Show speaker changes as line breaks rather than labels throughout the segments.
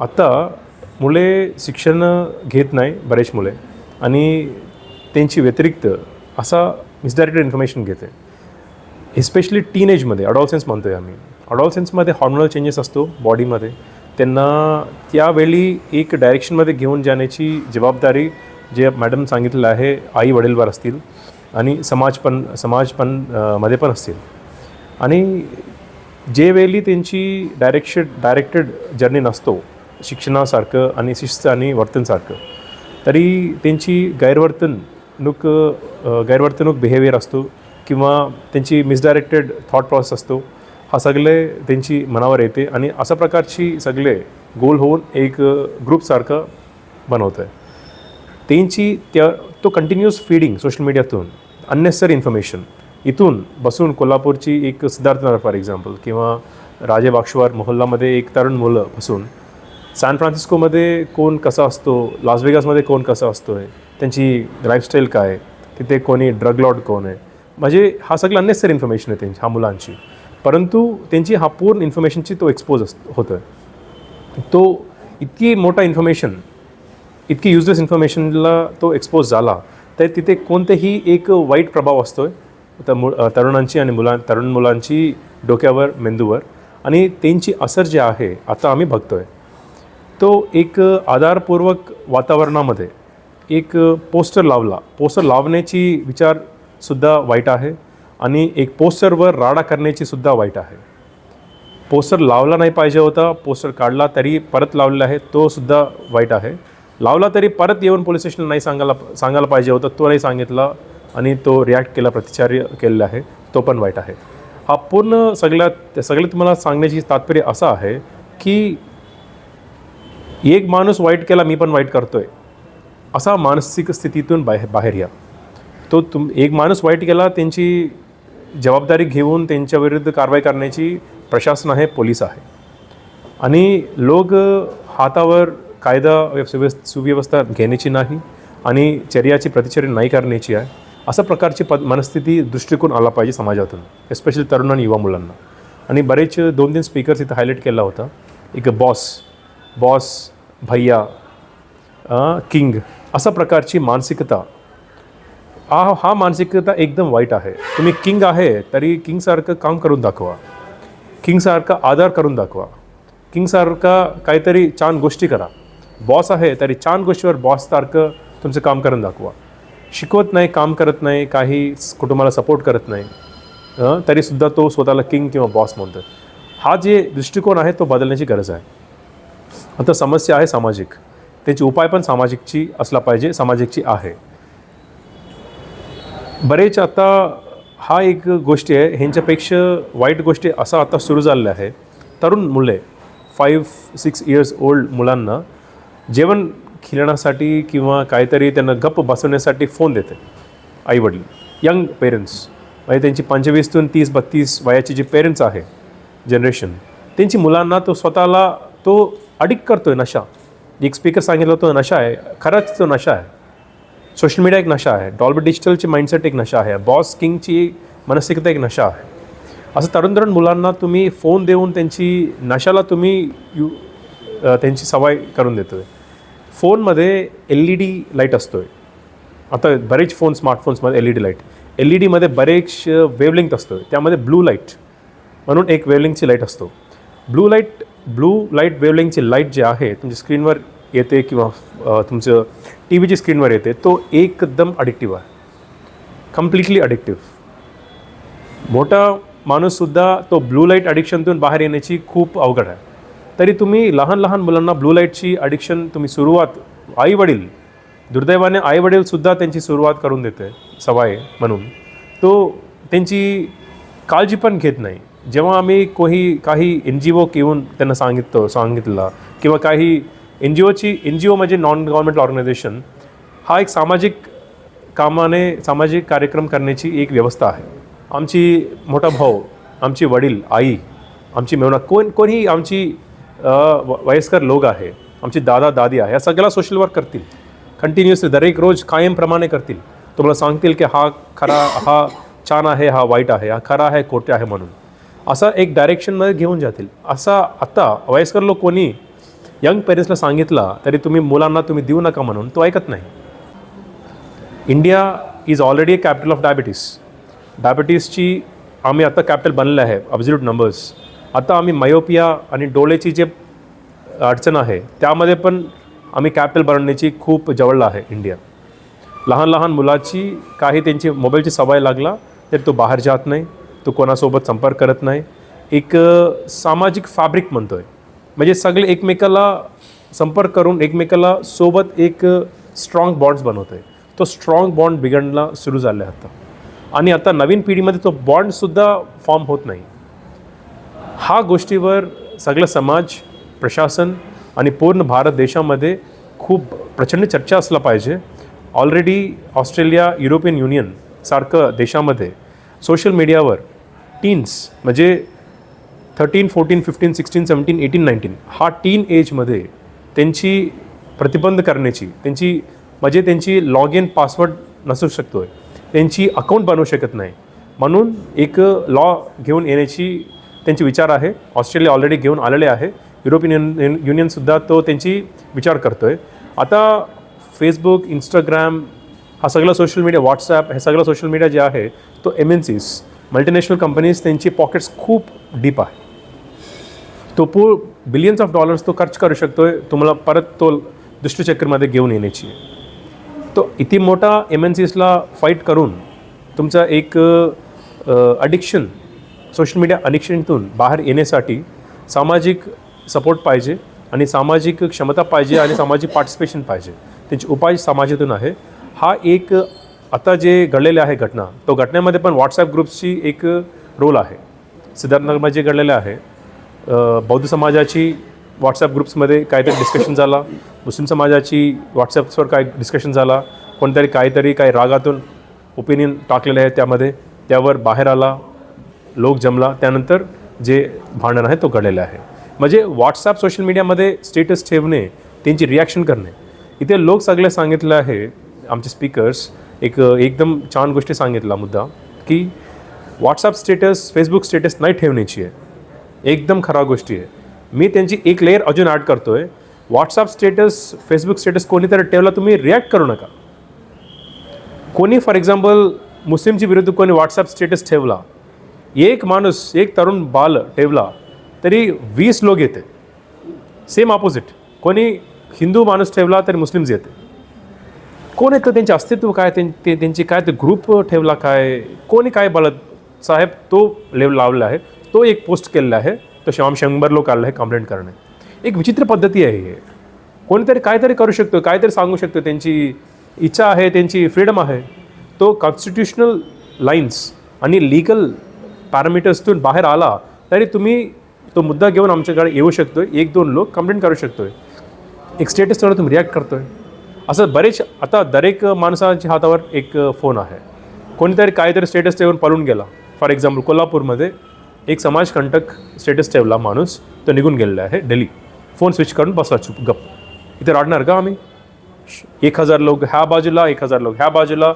आता मुले शिक्षण घेत नाही बरेच मुले आणि त्यांची व्यतिरिक्त असा मिसडायरेक्टेड इन्फॉर्मेशन घेते. एस्पेशली टीनेजमध्ये अडॉलसेन्स म्हणतो आहे आम्ही. अडॉलसेन्समध्ये हॉर्मोनल चेंजेस असतो बॉडीमध्ये त्यांना त्यावेळी एक डायरेक्शनमध्ये घेऊन जाण्याची जबाबदारी जे मॅडम सांगितलेलं आहे आई वडीलवर असतील आणि समाज पण समाज पण मध्ये पण असतील. आणि जे वेळी त्यांची डायरेक्शन डायरेक्टेड जर्नी नसतो शिक्षणासारखं आणि शिस्त आणि वर्तनसारखं. तरी त्यांची गैरवर्तणूक गैरवर्तणूक बिहेवियर असतो किंवा त्यांची मिसडायरेक्टेड थॉट प्रोसेस असतो. हा सगळे त्यांची मनावर येते आणि अशा प्रकारची सगळे गोल होऊन एक ग्रुपसारखं बनवतं आहे त्यांची त्या तो कंटिन्युअस फीडिंग सोशल मीडियातून अननेसरी इन्फॉर्मेशन इथून बसून कोल्हापूरची एक सिद्धार्थनगर फॉर एक्झाम्पल किंवा राजे बाक्षवार मोहल्लामध्ये एक तरुण मुलं बसून सॅन फ्रान्सिस्कोमध्ये कोण कसा असतो? लास वेगासमध्ये कोण कसा असतो आहे त्यांची लाईफस्टाईल काय? आहे तिथे कोणी ड्रग लॉर्ड कोण आहे? म्हणजे हा सगळं अननेसरी इन्फॉर्मेशन आहे त्यांची ह्या मुलांची. परंतु त्यांची हा पूर्ण इन्फॉर्मेशनची तो एक्सपोज अस होतो आहे तो इतकी मोठा इन्फॉर्मेशन इतकी युजलेस इन्फॉर्मेशनला तो एक्सपोज झाला तर तिथे कोणतेही एक वाईट प्रभाव असतो आहे तर मु तरुणांची आणि मुलां तरुण मुलांची डोक्यावर मेंदूवर. आणि त्यांची असर जे आहे आता आम्ही बघतो आहे तो एक आधारपूर्वक वातावरणामध्ये एक पोस्टर लावला. पोस्टर लावण्याची विचारसुद्धा वाईट आहे आणि एक पोस्टरवर राडा करण्याची सुद्धा वाईट आहे. पोस्टर लावला नाही पाहिजे होता पोस्टर काढला तरी परत लावलेला आहे तो सुद्धा वाईट आहे. लावला तरी परत येऊन पोलीस स्टेशनला नाही सांगायला सांगायला पाहिजे होता तो नाही सांगितला आणि तो रिॲक्ट केला प्रतिचार्य केलेला आहे तो पण वाईट आहे. हा पूर्ण सगळ्यात सगळ्यात तुम्हाला सांगण्याची तात्पर्य असं आहे की एक माणूस वाईट केला मी पण वाईट करतोय. असा मानसिक स्थितीतून बाहेर बाहेर या. तो तुम एक माणूस वाईट केला त्यांची जबाबदारी घेऊन त्यांच्याविरुद्ध कारवाई करण्याची प्रशासन आहे पोलीस आहे. आणि लोक हातावर कायदा सुव्यवस्था घेण्याची नाही आणि चर्याची प्रतिचर्या नाही करण्याची आहे अशा प्रकारची पद मनस्थिती दृष्टिकोन आला पाहिजे समाजातून एस्पेशली तरुण आणि युवा मुलांना. आणि बरेच दोन तीन स्पीकर्स इथं हायलाईट केला होता. एक बॉस बॉस भैया किंग अशा प्रकारची मानसिकता. हा हा मानसिकता एकदम वाईट आहे. तुम्ही किंग आहे तरी किंगसारखं काम करून दाखवा. किंगसारखा आदर करून दाखवा. किंगसारखा काहीतरी छान गोष्टी करा. बॉस आहे तरी छान गोष्टीवर बॉससारखं तुमचं काम करून दाखवा. शिकवत नाही काम करत नाही काही कुटुंबाला सपोर्ट करत नाही. तरीसुद्धा तो स्वतःला किंग किंवा बॉस म्हणतो. हा जे दृष्टिकोन आहे तो बदलण्याची गरज आहे. आता समस्या आहे सामाजिक. त्याची उपाय पण सामाजिकची असला पाहिजे सामाजिकची आहे. बरेच आता हा एक गोष्टी आहे ह्यांच्यापेक्षा वाईट गोष्टी असा आता सुरू झालेलं आहे. तरुण मुले फाईव्ह सिक्स इयर्स ओल्ड मुलांना जेवण खिलण्यासाठी किंवा काहीतरी त्यांना गप्प बसवण्यासाठी फोन देते आईवडील यंग पेरेंट्स म्हणजे त्यांची पंचवीसतून तीस बत्तीस वयाची जी पेरेंट्स आहे जनरेशन त्यांची मुलांना तो स्वतःला तो अडिक्ट करतोय नशा. एक स्पीकर सांगितलं तो नशा आहे. खरंच तो नशा आहे. सोशल मीडिया एक नशा आहे. डॉल्बी डिजिटलची माइंडसेट एक नशा आहे. बॉस किंगची मानसिकता एक नशा आहे. असं तरुण तरुण मुलांना तुम्ही फोन देऊन त्यांची नशाला तुम्ही यू त्यांची सवय करून देतो आहे फोनमध्ये एल ई डी लाइट असतो आहे आता बरेच phone स्मार्टफोन्समध्ये L E D light L E डीमध्ये बरेच वेवलिंग असतो त्यामध्ये ब्लू लाइट म्हणून एक वेवलिंगची लाइट असतो. ब्लू लाइट ब्लू लाइट वेवलेंगची लाइट जे आहे तुमच्या स्क्रीनवर येते किंवा तुमचं टी व्हीची स्क्रीनवर येते तो एकदम अडिक्टिव्ह आहे. कम्प्लिटली अडिक्टिव्ह मोठा माणूससुद्धा तो ब्लू लाइट अडिक्शनतून बाहेर येण्याची खूप अवघड आहे. तरी तुम्ही लहान लहान मुलांना ब्लू लाईटची अडिक्शन तुम्ही सुरुवात आईवडील दुर्दैवाने आईवडीलसुद्धा त्यांची सुरुवात करून देते सवय म्हणून. तो त्यांची काळजी पण घेत नाही. जेव्हा आम्ही कोही काही एन जी ओ येऊन त्यांना सांगितलं सांगितलं किंवा काही एन जी ओची एन जी ओ म्हणजे नॉन गव्हर्मेंट ऑर्गनायझेशन हा एक सामाजिक कामाने सामाजिक कार्यक्रम करण्याची एक व्यवस्था आहे. आमची मोठा भाऊ आमची वडील आई आमची मेवना कोण कोणी आमची व- वयस्कर लोक आहे आमची दादा दादी आहे या सगळ्याला सोशल वर्क करतील. कंटिन्युअसली दरेक रोज कायमप्रमाणे करतील. तुम्हाला सांगतील की हा खरा हा छान आहे हा वाईट आहे हा खरा आहे खोटे आहे म्हणून. असा एक डायरेक्शनमध्ये घेऊन जातील. असा आता वयस्कर लोक कोणी यंग पेरेंट्सला सांगितला तरी तुम्ही मुलांना तुम्ही देऊ नका म्हणून तो ऐकत नाही. India is already a capital of diabetes डायबिटीसची आम्ही आता कॅपिटल बनलेलं आहे अब्झल्यूट नंबर्स आता आम्ही मायोपिया आणि डोळेची जे अडचण आहे त्यामध्ये पण आम्ही कॅपिटल बनवण्याची खूप जवळला आहे इंडिया लहान लहान मुलाची काही त्यांची मोबाईलची सवय लागला तरी तो बाहेर जात नाही. तो कोणासोबत संपर्क करत नाही. एक सामाजिक फॅब्रिक म्हणतो आहे म्हणजे सगळे एकमेकाला संपर्क करून एकमेकाला सोबत एक स्ट्रॉंग बॉन्ड्स बनवतो आहे तो स्ट्रॉंग बॉन्ड बिघडला सुरू झालं आहे आता. आणि आता नवीन पिढीमध्ये तो बॉन्डसुद्धा फॉर्म होत नाही. हा गोष्टीवर सगळं समाज प्रशासन आणि पूर्ण भारत देशामध्ये खूप प्रचंड चर्चा असला पाहिजे. ऑलरेडी ऑस्ट्रेलिया युरोपियन युनियन सारखं देशामध्ये सोशल मीडियावर टीन्स म्हणजे thirteen fourteen fifteen sixteen seventeen eighteen nineteen हा टीन एजमध्ये त्यांची प्रतिबंध करण्याची त्यांची म्हणजे त्यांची लॉग इन पासवर्ड नसू शकतो आहे त्यांची अकाउंट बनवू शकत नाही. म्हणून एक लॉ घेऊन येण्याची त्यांची विचार आहे. ऑस्ट्रेलिया ऑलरेडी घेऊन आलेले आहे. युरोपियन युन- युनियनसुद्धा तो त्यांची विचार करतो आहे आता फेसबुक इंस्टाग्राम हा सगळा सोशल मीडिया व्हॉट्सॲप हे सगळं सोशल मीडिया जे आहे तो M N Cs multinational companies त्यांची पॉकेट्स खूप डीप आहे. तो पू बिलियन्स ऑफ डॉलर्स तो खर्च करू शकतो आहे तुम्हाला परत तो दुष्टचक्रमध्ये घेऊन येण्याची. तो इथे मोठा एम एन सीजला फाईट करून तुमचा एक अडिक्शन सोशल मीडिया अडिक्शनतून बाहेर येण्यासाठी सामाजिक सपोर्ट पाहिजे आणि सामाजिक क्षमता पाहिजे आणि सामाजिक पार्टिसिपेशन पाहिजे. त्याची उपाय समाजातून आहे. हा एक आता जे घडलेले आहे घटना तो घटनेमध्ये पण व्हॉट्सॲप ग्रुप्सची एक रोल आहे. सिद्धार्थनगरमध्ये जे घडलेलं आहे बौद्ध समाजाची व्हॉट्सॲप ग्रुप्समध्ये काहीतरी डिस्कशन झाला मुस्लिम समाजाची व्हॉट्सॲप्सवर काय डिस्कशन झाला कोणतरी काहीतरी काही रागातून ओपिनियन टाकलेलं आहे त्यामध्ये त्यावर बाहेर आला लोक जमला त्यानंतर जे भांडण आहे तो घडलेलं आहे. म्हणजे व्हॉट्सॲप सोशल मीडियामध्ये स्टेटस ठेवणे त्यांची रिॲक्शन करणे इथे लोक सगळे सांगितलं आहे आमचे स्पीकर्स एक एकदम छान गोष्टी सांगितला मुद्दा की व्हॉट्सअप स्टेटस फेसबुक स्टेटस नाही ठेवण्याची आहे. एकदम खराब गोष्टी आहे. मी त्यांची एक लेअर अजून ॲड करतो आहे व्हॉट्सअप स्टेटस फेसबुक स्टेटस कोणीतरी ठेवला तुम्ही रिॲक्ट करू नका. कोणी फॉर एक्झाम्पल मुस्लिमची विरुद्ध कोणी व्हॉट्सअप स्टेटस ठेवला एक माणूस एक तरुण बाल ठेवला तरी वीस लोक येते. सेम ऑपोजिट कोणी हिंदू माणूस ठेवला तरी मुस्लिम्स येते. कोण येतं त्यांचे अस्तित्व काय त्यां- ते त्यांची काय ते ग्रुप ठेवला काय? कोणी काय बोलत साहेब तो लेव लावला आहे. तो एक पोस्ट केलेला आहे. तो श्याम शंभर लोक आलेला आहे कंप्लेंट करणे. एक विचित्र पद्धती आहे हे. कोणीतरी काहीतरी करू शकतो काहीतरी सांगू शकतो. त्यांची इच्छा आहे त्यांची फ्रीडम आहे. तो कॉन्स्टिट्युशनल लाईन्स आणि लिगल पॅरामीटर्सतून बाहेर आला तरी तुम्ही तो मुद्दा घेऊन आमच्याकडे येऊ शकतो एक दोन लोक कंप्लेंट करू शकतो एक स्टेटस तुम्ही रिॲक्ट करतो आहे असं बरेच आता दरेक माणसाच्या हातावर एक फोन आहे. कोणीतरी काहीतरी स्टेटस ठेवून पळून गेला. फॉर एक्झाम्पल कोल्हापूरमध्ये एक समाजकंटक स्टेटस ठेवला माणूस तो निघून गेलेला आहे डेली फोन स्विच करून बसला चुप गप इथे राडणार का आम्ही? एक हजार लोक ह्या बाजूला एक हजार लोक ह्या बाजूला.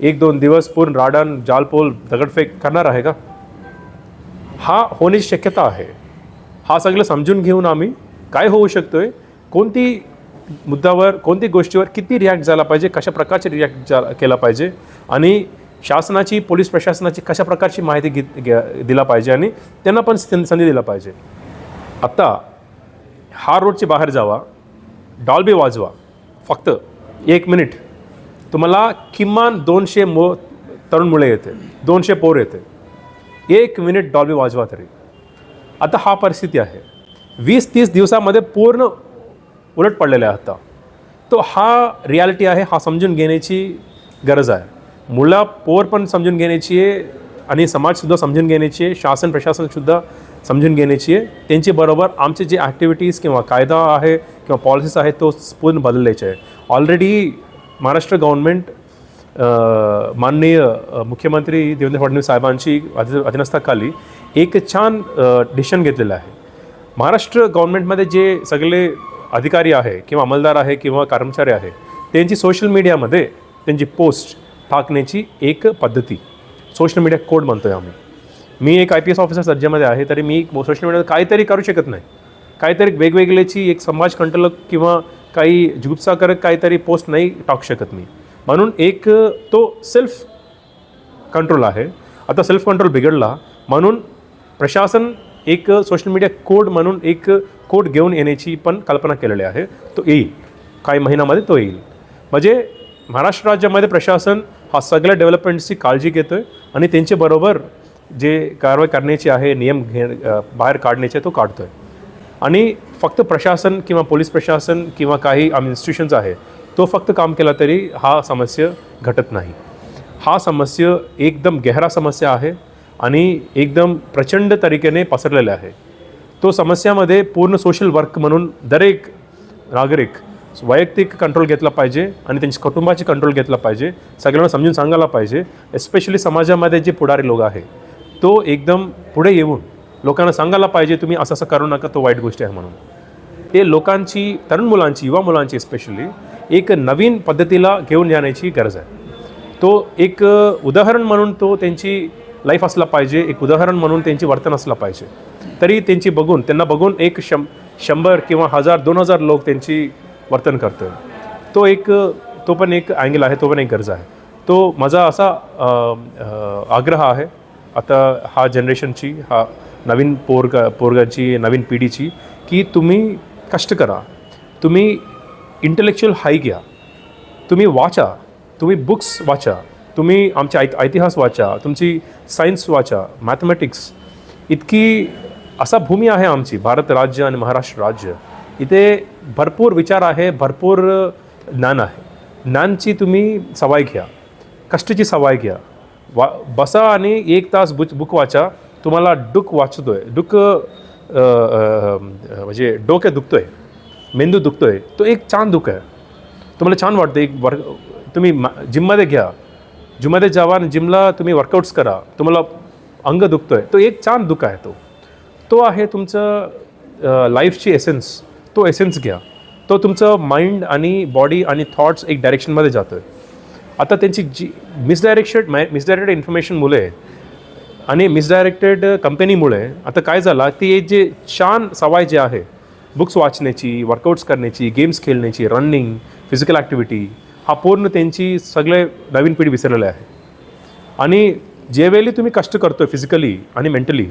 एक दोन दिवस पूर्ण राडण जालपोल दगडफेक करणार आहे का? हा होण्याची शक्यता आहे. हा सगळं समजून घेऊन आम्ही काय होऊ शकतोय? कोणती मुद्द्यावर कोणती गोष्टीवर किती रिॲक्ट झाला पाहिजे कशा प्रकारचे रिॲक्ट जा केला पाहिजे आणि शासनाची पोलीस प्रशासनाची कशा प्रकारची माहिती घेत दिला पाहिजे आणि त्यांना पण संधी दिला पाहिजे. आत्ता हा रोडची बाहेर जावा डॉल्बी वाजवा फक्त एक मिनिट तुम्हाला किमान दोनशे मो तरुण मुळे येते दोनशे पोर येते. एक मिनिट डॉल्बी वाजवा तरी. आता हा परिस्थिती आहे. वीस तीस दिवसामध्ये पूर्ण उलट पडलेल्या आहे आता तो हा रियालिटी आहे हा समजून घेण्याची गरज आहे. मुला पोर पण समजून घेण्याची आहे आणि समाजसुद्धा समजून घेण्याची आहे शासन प्रशासनसुद्धा समजून घेण्याची आहे. त्यांची बरोबर आमचे जे ॲक्टिव्हिटीज किंवा कायदा आहे किंवा पॉलिसीज आहे तो पूर्ण बदलल्याचे आहे. ऑलरेडी महाराष्ट्र गव्हर्नमेंट माननीय मुख्यमंत्री देवेंद्र फडणवीस साहेबांची अधीनस्थाखाली एक छान डिसिशन घेतलेलं आहे. महाराष्ट्र गव्हर्नमेंटमध्ये जे सगळे अधिकारी आहे किंवा अंमलदार आहे किंवा कर्मचारी आहे त्यांची सोशल मीडियामध्ये त्यांची पोस्ट टाकण्याची एक पद्धती. सोशल मीडिया कोड म्हणतो आहे आम्ही. मी एक आय पी एस ऑफिसर सज्जामध्ये आहे तरी मी सोशल मीडियावर काहीतरी करू शकत नाही. काहीतरी वेगवेगळ्याची एक समाज कंटलक किंवा काही जुगुप्साकारक काहीतरी पोस्ट नाही टाकू शकत मी. म्हणून एक तो सेल्फ कंट्रोल आहे. आता सेल्फ कंट्रोल बिघडला म्हणून प्रशासन एक सोशल मीडिया कोड म्हणून एक कोट घेऊन येण्याची पण कल्पना केलेली आहे. तो येईल. काही महिन्यामध्ये तो येईल. म्हणजे महाराष्ट्र राज्यामध्ये प्रशासन हा सगळ्या डेव्हलपमेंटची काळजी घेतो आहे आणि त्यांच्याबरोबर जे कारवाई करण्याची आहे नियम घे बाहेर काढण्याचे तो काढतो आहे आणि फक्त प्रशासन किंवा पोलीस प्रशासन किंवा काही आम इन्स्टिट्यूशन्स आहे तो फक्त काम केला तरी हा समस्या घटत नाही. हा समस्या एकदम गहरा समस्या आहे आणि एकदम प्रचंड तरीकेने पसरलेला आहे. तो समस्यामध्ये पूर्ण सोशल वर्क म्हणून दरेक नागरिक वैयक्तिक कंट्रोल घेतला पाहिजे आणि त्यांच्या कुटुंबाची कंट्रोल घेतला पाहिजे. सगळ्यांना समजून सांगायला पाहिजे. एस्पेशली समाजामध्ये जे पुढारी लोक आहे तो एकदम पुढे येऊन लोकांना सांगायला पाहिजे तुम्ही असं असं करू नका तो वाईट गोष्ट आहे म्हणून. ते लोकांची तरुण मुलांची युवा मुलांची स्पेशली एक नवीन पद्धतीला घेऊन जाण्याची गरज आहे. तो एक उदाहरण म्हणून तो त्यांची लाईफ असला पाहिजे एक उदाहरण म्हणून त्यांची वर्तन असलं पाहिजे. तरी त्यांची बघून त्यांना बघून एक शं शंभर किंवा हजार दोन हजार लोक त्यांची वर्तन करतो तो एक तो पण एक अँगल आहे तो पण एक गरज आहे. तो माझा असा आग्रह आहे. आता हा जनरेशनची हा नवीन पोरगा पोरगाची नवीन पिढीची की तुम्ही कष्ट करा. तुम्ही इंटलेक्च्युअल हाय घ्या. तुम्ही वाचा. तुम्ही बुक्स वाचा. तुम्ही आमचे ऐत इतिहास वाचा. तुमची सायन्स वाचा. मॅथमॅटिक्स इतकी असा भूमी आहे आमची भारत राज्य आणि महाराष्ट्र राज्य. इथे भरपूर विचार आहे भरपूर ज्ञान आहे. ज्ञानची तुम्ही सवाय घ्या कष्टाची सवाय घ्या. वा बसा आणि एक तास बुक बुक वाचा. तुम्हाला डुक वाचतो आहे डुक म्हणजे डोक्या दुखतो आहे मेंदू दुखतो आहे तो एक छान दुःख आहे. तुम्हाला छान वाटतं एक वर्क तुम्ही मा- जिममध्ये घ्या. जिममध्ये जावा आणि जिमला तुम्ही वर्कआउट्स करा. तुम्हाला अंग दुखतो आहे तो एक छान दुःख आहे तो. तो आहे तुमचं लाईफची एसेन्स तो एसेन्स घ्या. तो तुमचं माइंड आणि बॉडी आणि थॉट्स एक डायरेक्शनमध्ये जातो आहे आता त्यांची जी मिसडायरेक्शन मिसडायरेक्टेड इन्फॉर्मेशनमुळे आणि मिसडायरेक्टेड कंपनीमुळे आता काय झालं ती एक जे छान सवय जे आहे बुक्स वाचण्याची वर्कआउट्स करण्याची गेम्स खेळण्याची रनिंग फिजिकल ॲक्टिव्हिटी हा पूर्ण त्यांची सगळे नवीन पिढी विसरलेली आहे. आणि ज्यावेळी तुम्ही कष्ट करतोय फिजिकली आणि मेंटली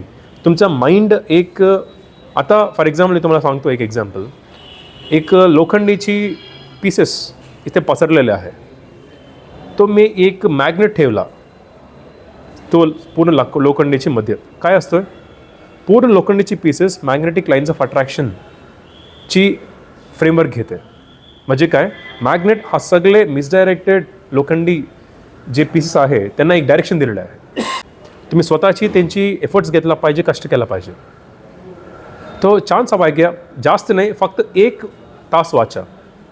तुमचा माइंड एक आता फॉर एक्झाम्पल मी तुम्हाला सांगतो एक एक्झाम्पल एक लोखंडीची पीसेस इथे पसरलेले आहे. तो मी एक मॅग्नेट ठेवला. तो पूर्ण लाक लोखंडीची मध्य. काय असतं पूर्ण लोखंडीची पीसेस मॅग्नेटिक लाईन्स ऑफ अट्रॅक्शनची फ्रेमवर्क घेते. म्हणजे काय? मॅग्नेट हा सगळे मिसडायरेक्टेड लोखंडी जे पीसेस आहे त्यांना एक डायरेक्शन दिलेलं आहे. तुम्ही स्वतःची त्यांची एफर्ट्स घेतला पाहिजे कष्ट केला पाहिजे. तो छान सवय घ्या जास्त नाही फक्त एक तास वाचा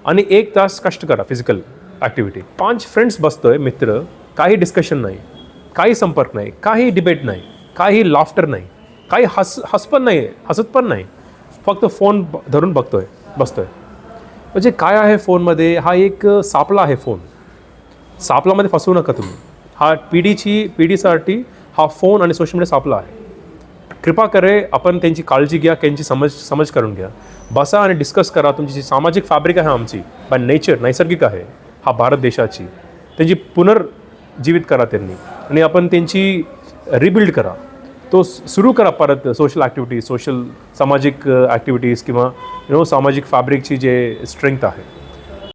आणि एक तास कष्ट करा फिजिकल ॲक्टिव्हिटी पाच फ्रेंड्स बसतोय मित्र काही डिस्कशन नाही काही संपर्क नाही काही डिबेट नाही काही लाफ्टर नाही काही हस हस पण नाही हसत पण नाही. फक्त फोन ब- धरून बघतोय बसतोय. म्हणजे काय आहे फोनमध्ये? हा एक सापला आहे फोन. सापलामध्ये फसवू नका तुम्ही. हा पिढीची पिढीसाठी हा फोन आणि सोशल मीडिया सापला आहे. कृपा करे आपण त्यांची काळजी घ्या त्यांची समज समज करून घ्या. बसा आणि डिस्कस करा. तुमची जी सामाजिक फॅब्रिक आहे आमची बाय नेचर नैसर्गिक आहे हा भारत देशाची. त्यांची पुनर्जीवित करा त्यांनी. आणि आपण त्यांची रिबिल्ड करा. तो सुरू करा परत सोशल ॲक्टिव्हिटीज सोशल सामाजिक uh, ॲक्टिव्हिटीज किंवा यु नो सामाजिक फॅब्रिकची जे स्ट्रेंथ आहे.